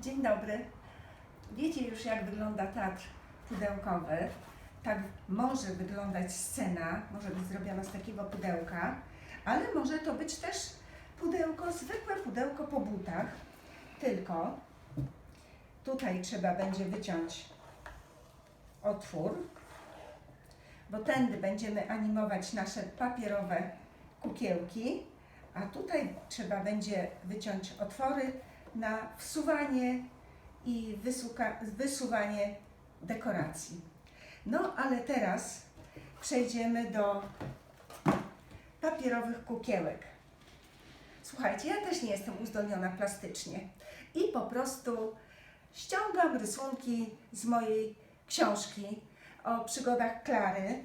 Dzień dobry. Wiecie już, jak wygląda teatr pudełkowy. Tak może wyglądać scena, może być zrobiona z takiego pudełka, ale może to być też pudełko, zwykłe pudełko po butach. Tylko tutaj trzeba będzie wyciąć otwór, bo tędy będziemy animować nasze papierowe kukiełki, a tutaj trzeba będzie wyciąć otwory na wsuwanie i wysuka, wysuwanie dekoracji. No ale teraz przejdziemy do papierowych kukiełek. Słuchajcie, ja też nie jestem uzdolniona plastycznie i po prostu ściągam rysunki z mojej książki o przygodach Klary.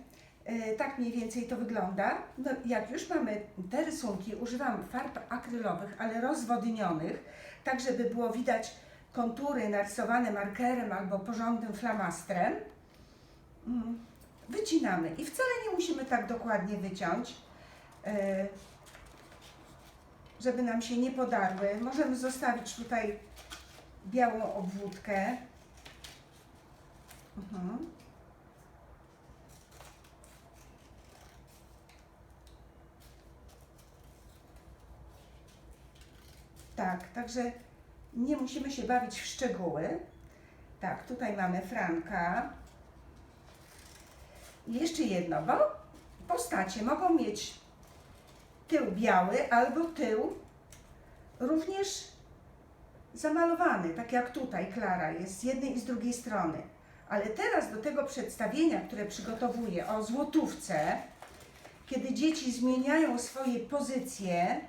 Yy, Tak mniej więcej to wygląda. No, jak już mamy te rysunki, używam farb akrylowych, ale rozwodnionych, tak żeby było widać kontury narysowane markerem albo porządnym flamastrem. Mm, Wycinamy i wcale nie musimy tak dokładnie wyciąć, yy, żeby nam się nie podarły. Możemy zostawić tutaj białą obwódkę. Mhm. Tak, także nie musimy się bawić w szczegóły. Tak, tutaj mamy Franka. I jeszcze jedno, bo postacie mogą mieć tył biały albo tył również zamalowany, tak jak tutaj Klara jest z jednej i z drugiej strony. Ale teraz do tego przedstawienia, które przygotowuję o złotówce, kiedy dzieci zmieniają swoje pozycje,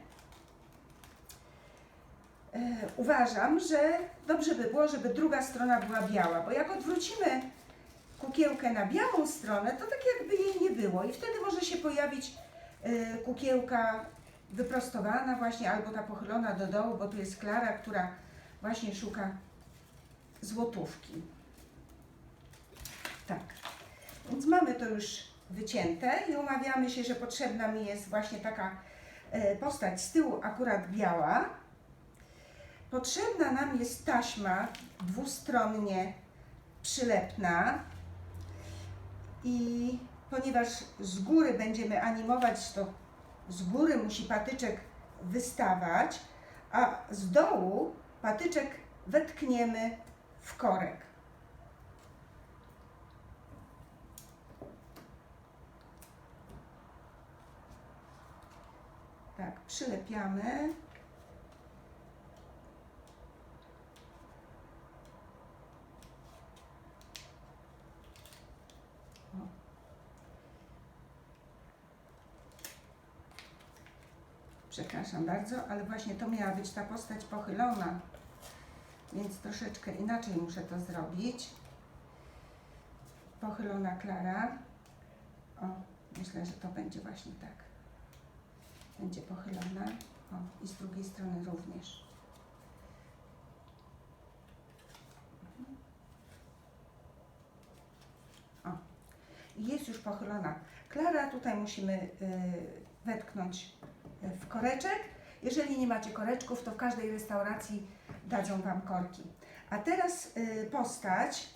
uważam, że dobrze by było, żeby druga strona była biała, bo jak odwrócimy kukiełkę na białą stronę, to tak jakby jej nie było i wtedy może się pojawić e, kukiełka wyprostowana właśnie albo ta pochylona do dołu, bo tu jest Klara, która właśnie szuka złotówki. Tak, więc mamy to już wycięte i umawiamy się, że potrzebna mi jest właśnie taka e, postać z tyłu akurat biała. Potrzebna nam jest taśma dwustronnie przylepna i ponieważ z góry będziemy animować, to z góry musi patyczek wystawać, a z dołu patyczek wetkniemy w korek. Tak, przylepiamy. Przepraszam bardzo, ale właśnie to miała być ta postać pochylona, więc troszeczkę inaczej muszę to zrobić. Pochylona Klara. O, myślę, że to będzie właśnie tak. Będzie pochylona. O, i z drugiej strony również. O, jest już pochylona. Klara tutaj musimy y, wetknąć w koreczek. Jeżeli nie macie koreczków, to w każdej restauracji dadzą Wam korki. A teraz y, postać,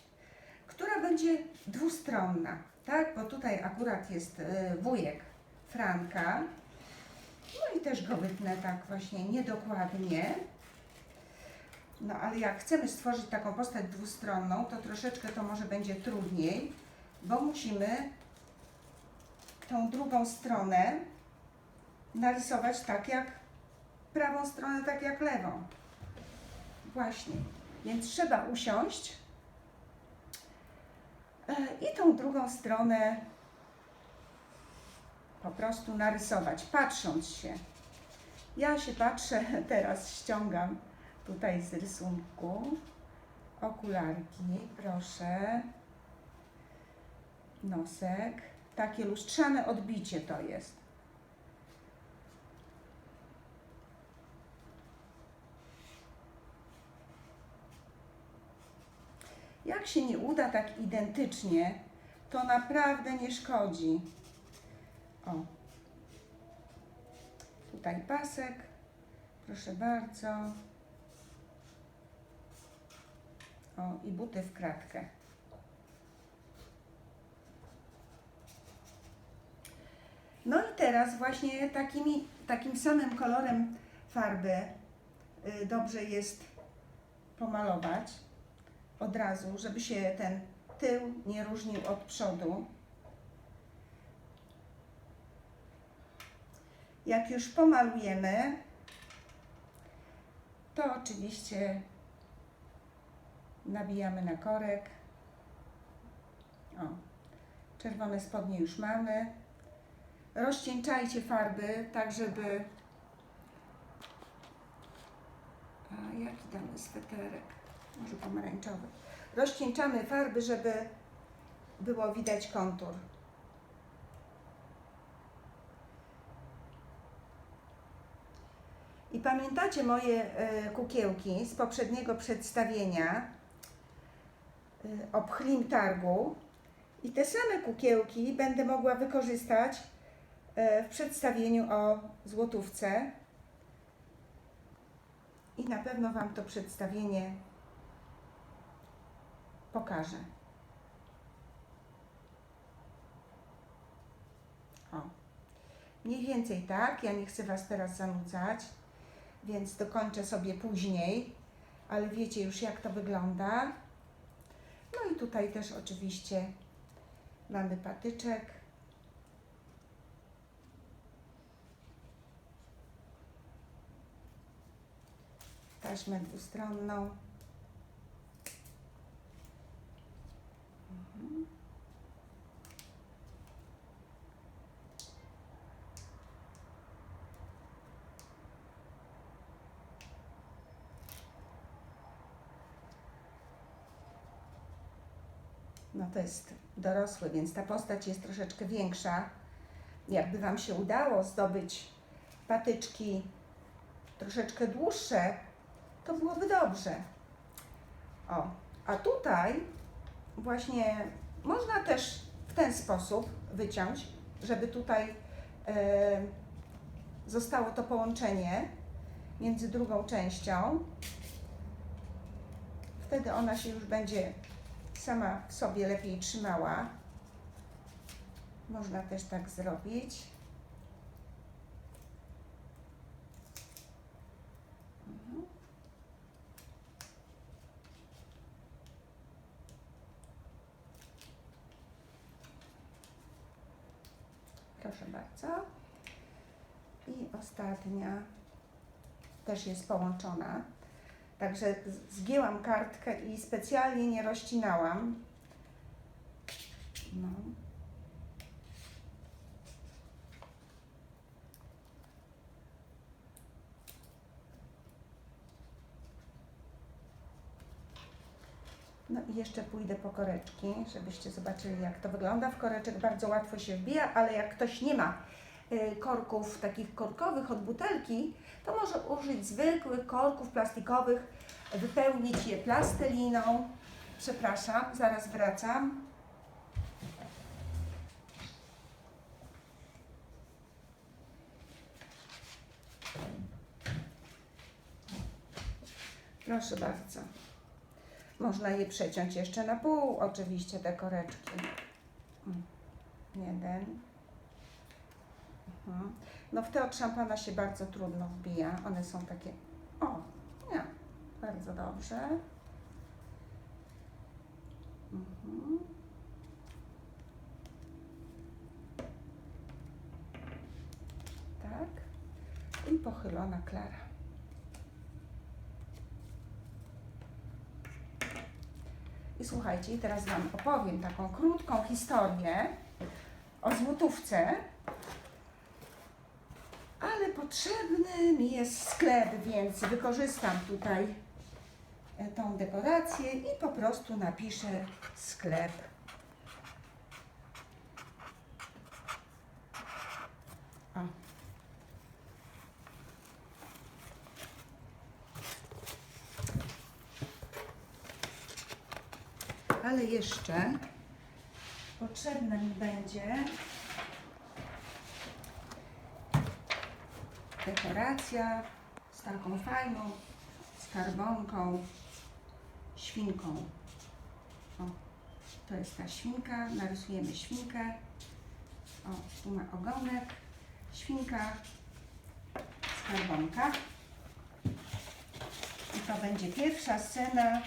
która będzie dwustronna, tak? Bo tutaj akurat jest y, wujek Franka. No i też go wytnę tak właśnie niedokładnie. No ale jak chcemy stworzyć taką postać dwustronną, to troszeczkę to może będzie trudniej, bo musimy tą drugą stronę narysować tak jak prawą stronę, tak jak lewą. Właśnie. Więc trzeba usiąść e, i tą drugą stronę po prostu narysować, patrząc się. Ja się patrzę, teraz ściągam tutaj z rysunku okularki, proszę. Nosek. Takie lustrzane odbicie to jest. Jak się nie uda tak identycznie, to naprawdę nie szkodzi. O. Tutaj pasek. Proszę bardzo. O, i buty w kratkę. No i teraz właśnie takimi, takim samym kolorem farby y, dobrze jest pomalować od razu, żeby się ten tył nie różnił od przodu. Jak już pomalujemy, to oczywiście nabijamy na korek. O, czerwone spodnie już mamy. Rozcieńczajcie farby, tak żeby... A jaki damy sweterek? Może pomarańczowy. Rozcieńczamy farby, żeby było widać kontur. I pamiętacie moje e, kukiełki z poprzedniego przedstawienia e, o pchlim targu? I te same kukiełki będę mogła wykorzystać e, w przedstawieniu o złotówce. I na pewno Wam to przedstawienie pokażę. O. Mniej więcej tak. Ja nie chcę Was teraz zanudzać, więc dokończę sobie później, ale wiecie już jak to wygląda. No i tutaj też oczywiście mamy patyczek. Taśmę dwustronną. No to jest dorosły, więc ta postać jest troszeczkę większa. Jakby Wam się udało zdobyć patyczki troszeczkę dłuższe, to byłoby dobrze. O, a tutaj właśnie można też w ten sposób wyciąć, żeby tutaj e, zostało to połączenie między drugą częścią. Wtedy ona się już będzie sama w sobie lepiej trzymała. Można też tak zrobić. Mhm. Proszę bardzo. I ostatnia też jest połączona. Także zgięłam kartkę i specjalnie nie rozcinałam. No. No i jeszcze pójdę po koreczki, żebyście zobaczyli jak to wygląda. W koreczek bardzo łatwo się wbija, ale jak ktoś nie ma korków takich korkowych od butelki, to może użyć zwykłych korków plastikowych, wypełnić je plasteliną. Przepraszam, zaraz wracam. Proszę bardzo. Można je przeciąć jeszcze na pół, oczywiście te koreczki. Mm, Jeden. Mhm. No w te od szampana się bardzo trudno wbija. One są takie. O, nie. Bardzo dobrze. Mhm. Tak. I pochylona klara. I słuchajcie, teraz Wam opowiem taką krótką historię o złotówce, potrzebny mi jest sklep, więc wykorzystam tutaj e, tą dekorację i po prostu napiszę sklep. O. Ale jeszcze potrzebna mi będzie dekoracja z taką fajną skarbonką świnką. O, to jest ta świnka, narysujemy świnkę. O, tu ma ogonek, świnka, skarbonka. I to będzie pierwsza scena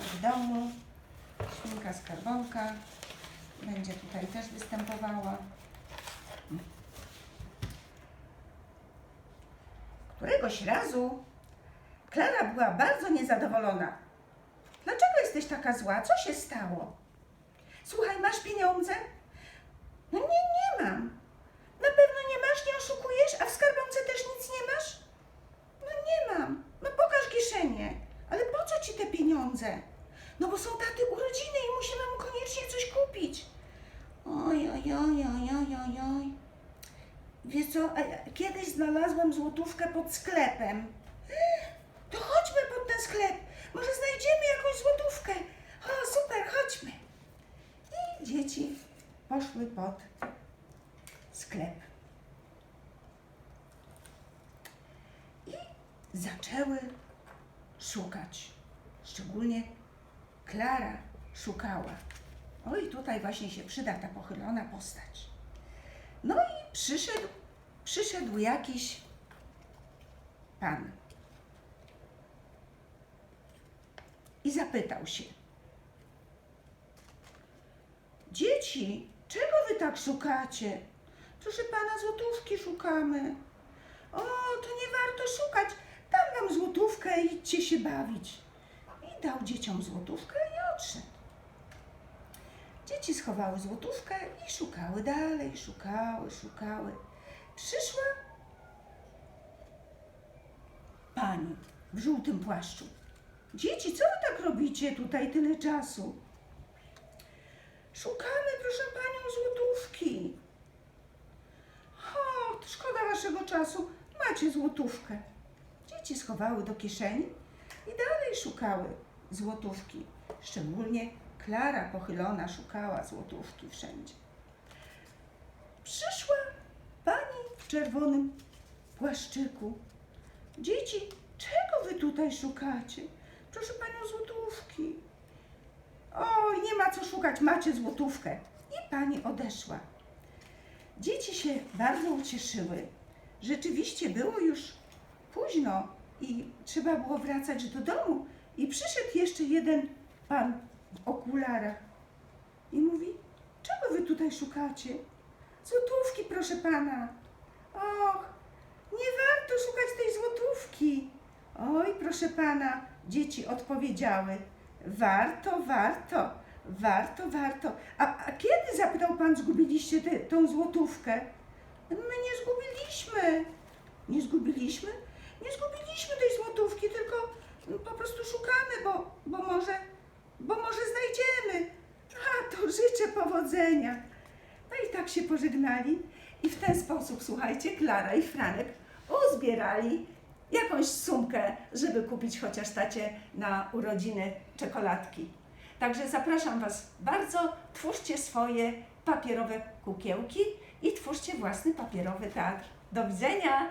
w domu. Świnka skarbonka będzie tutaj też występowała. Któregoś razu Klara była bardzo niezadowolona. Dlaczego jesteś taka zła? Co się stało? Słuchaj, masz pieniądze? No nie, nie mam. Na pewno nie masz, nie oszukujesz, a w skarbonce też nic nie masz? No nie mam. No pokaż kieszenie. Ale po co ci te pieniądze? No bo są taty urodziny i musimy mu koniecznie coś kupić. Oj, oj, oj, oj, oj, oj, oj. Wiesz co, kiedyś znalazłem złotówkę pod sklepem. To chodźmy pod ten sklep. Może znajdziemy jakąś złotówkę. O, super, chodźmy. I dzieci poszły pod sklep. I zaczęły szukać. Szczególnie Klara szukała. Oj, tutaj właśnie się przyda ta pochylona postać. No i przyszedł, przyszedł jakiś pan. I zapytał się. Dzieci, czego wy tak szukacie? Proszę pana, złotówki szukamy. O, to nie warto szukać. Dam wam złotówkę i idźcie się bawić. I dał dzieciom złotówkę i odszedł. Dzieci schowały złotówkę i szukały dalej, szukały, szukały. Przyszła pani w żółtym płaszczu. Dzieci, co wy tak robicie tutaj tyle czasu? Szukamy, proszę panią, złotówki. O, szkoda waszego czasu. Macie złotówkę. Dzieci schowały do kieszeni i dalej szukały złotówki. Szczególnie Klara pochylona szukała złotówki wszędzie. Przyszła pani w czerwonym płaszczyku. Dzieci, czego wy tutaj szukacie? Proszę panią złotówki. Oj, nie ma co szukać, macie złotówkę. I pani odeszła. Dzieci się bardzo ucieszyły. Rzeczywiście było już późno i trzeba było wracać do domu. I przyszedł jeszcze jeden pan okularach i mówi: Czego wy tutaj szukacie? Złotówki, proszę pana. Och, nie warto szukać tej złotówki. Oj, proszę pana, dzieci odpowiedziały: Warto, warto, warto, warto. A, a kiedy, zapytał pan, zgubiliście tę tą złotówkę? My nie zgubiliśmy. Nie zgubiliśmy? Nie zgubiliśmy tej złotówki, tylko po prostu szukamy, bo, bo może, bo może znajdziemy. A, to życzę powodzenia. No i tak się pożegnali i w ten sposób, słuchajcie, Klara i Franek uzbierali jakąś sumkę, żeby kupić chociaż tacie na urodziny czekoladki. Także zapraszam Was bardzo, twórzcie swoje papierowe kukiełki i twórzcie własny papierowy teatr. Do widzenia!